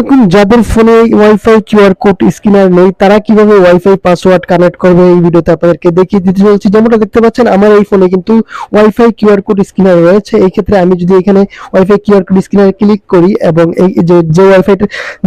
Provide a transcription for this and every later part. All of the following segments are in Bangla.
দেখুন যাদের ফোনে ওয়াইফাই কিউআর কোড স্ক্যানার নেই, তারা কীভাবে ওয়াইফাই পাসওয়ার্ড কানেক্ট করবে এই ভিডিওতে আপনাদেরকে দেখিয়ে দিতে চলেছি। যেমনটা দেখতে পাচ্ছেন, আমার এই ফোনে কিন্তু ওয়াইফাই কিউআর কোড স্ক্যানার রয়েছে। এই ক্ষেত্রে আমি যদি এখানে ওয়াইফাই কিউআর কোড স্ক্যানারে ক্লিক করি এবং এই যে যে ওয়াইফাই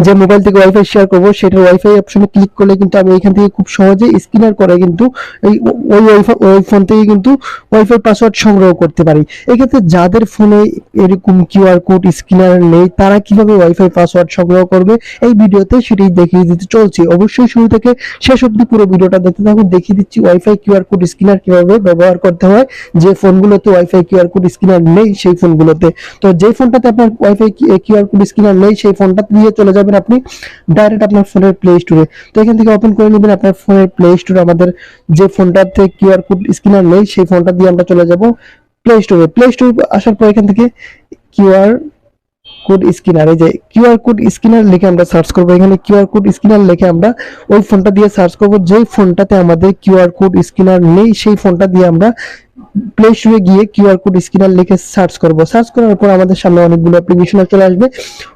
যে মোবাইল থেকে ওয়াইফাই শেয়ার করব, সেটার ওয়াইফাই অপশনে ক্লিক করলে কিন্তু আমি এখান থেকে খুব সহজে স্ক্যানার করে কিন্তু এই ওই ওয়াইফাই ওই ফোন থেকে কিন্তু ওয়াইফাই পাসওয়ার্ড সংগ্রহ করতে পারি। এক্ষেত্রে যাদের ফোনে এরকম কিউআর কোড স্ক্যানার নেই, তারা কীভাবে ওয়াইফাই পাসওয়ার্ড সংগ্রহ করবে, এই ভিডিওতে সেটাই দেখিয়ে দিতে চলছি। অবশ্যই শুরু থেকে শেষ অবধি পুরো ভিডিওটা দেখতে থাকুন, দেখিয়ে দিচ্ছি ওয়াইফাই কিউআর কোড স্ক্যানার কীভাবে ব্যবহার করতে হয়। যে ফোনগুলোতে ওয়াইফাই কিউআর কোড স্ক্যানার নেই, সেই ফোনগুলোতে। তো যে ফোনটাতে আপনার ওয়াইফাই কিউআর কোড স্ক্যানার নেই, সেই ফোনটা দিয়ে চলে যাবেন আপনি ডাইরেক্ট আপনার ফোনের প্লে স্টোরে তো এখান থেকে ওপেন করে নেবেন আপনার ফোনের প্লে স্টোরে আমাদের যে ফোনটাতে কিউআর কোড স্ক্যানার নেই, সেই ফোনটা দিয়ে আমরা চলে যাব প্লে স্টোরে প্লে স্টোর আসার পর এখান থেকে কিউআর কোড স্ক্যানার এই যে কিউআর কোড স্ক্যানার লিখে আমরা সার্চ করব। এখানে কিউআর কোড স্ক্যানার লিখে আমরা ওই ফোনটা দিয়ে সার্চ করব। যেই ফোনটাতে আমাদের কিউআর কোড স্ক্যানার নেই, সেই ফোনটা দিয়ে আমরা প্লে স্টোরে গিয়ে কিউআর কোড স্ক্যানার লিখে সার্চ করব। সার্চ করার পর আমাদের সামনে অনেকগুলো অ্যাপ্লিকেশন চলে আসবে।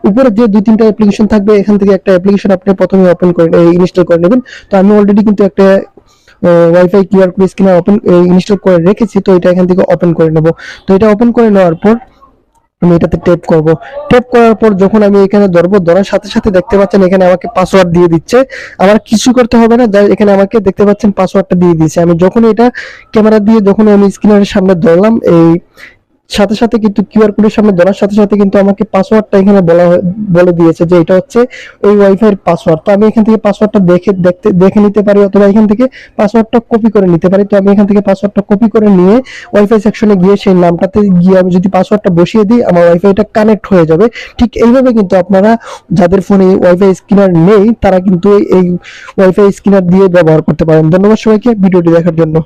উপরে যে দুই তিনটা অ্যাপ্লিকেশন থাকবে, এখান থেকে একটা অ্যাপ্লিকেশন আপনি প্রথমে ওপেন করে ইনস্টল করে নেবেন। তো আমি অলরেডি কিন্তু একটা wifi QR code scanner open install করে রেখেছি। তো এটা এখান থেকে ওপেন করে নেব। তো এটা ওপেন করে নেওয়ার পর আমি এটাতে টেপ করব। টেপ করার পর যখন আমি এখানে ধরবো, ধরার সাথে সাথে দেখতে পাচ্ছেন এখানে আমাকে পাসওয়ার্ড দিয়ে দিচ্ছে। আমার কিছু করতে হবে না এখানে আমাকে দেখতে পাচ্ছেন পাসওয়ার্ডটা দিয়ে দিয়েছে। আমি যখন এটা ক্যামেরা দিয়ে যখন আমি স্ক্রিনের সামনে ধরলাম, এই সাথে সাথে কিন্তু কিউআর কোডের সামনে ধরার সাথে সাথে কিন্তু আমাকে পাসওয়ার্ডটা এখানে বলা বলে দিয়েছে যে এটা হচ্ছে ওই ওয়াইফাই এর পাসওয়ার্ড তো আমি এখান থেকে পাসওয়ার্ডটা দেখে, দেখতে, দেখে নিতে পারি অথবা এখান থেকে পাসওয়ার্ডটা কপি করে নিতে পারি। তো আমি এখান থেকে পাসওয়ার্ডটা কপি করে নিয়ে ওয়াইফাই সেকশনে গিয়ে সেই নামটাতে গিয়ে আমি যদি পাসওয়ার্ডটা বসিয়ে দিই, আমার ওয়াইফাইটা কানেক্ট হয়ে যাবে। ঠিক এইভাবে কিন্তু আপনারা যাদের ফোনে ওয়াইফাই স্ক্যানার নেই, তারা কিন্তু এই ওয়াইফাই স্ক্যানার দিয়ে ব্যবহার করতে পারেন। ধন্যবাদ সবাইকে ভিডিওটি দেখার জন্য।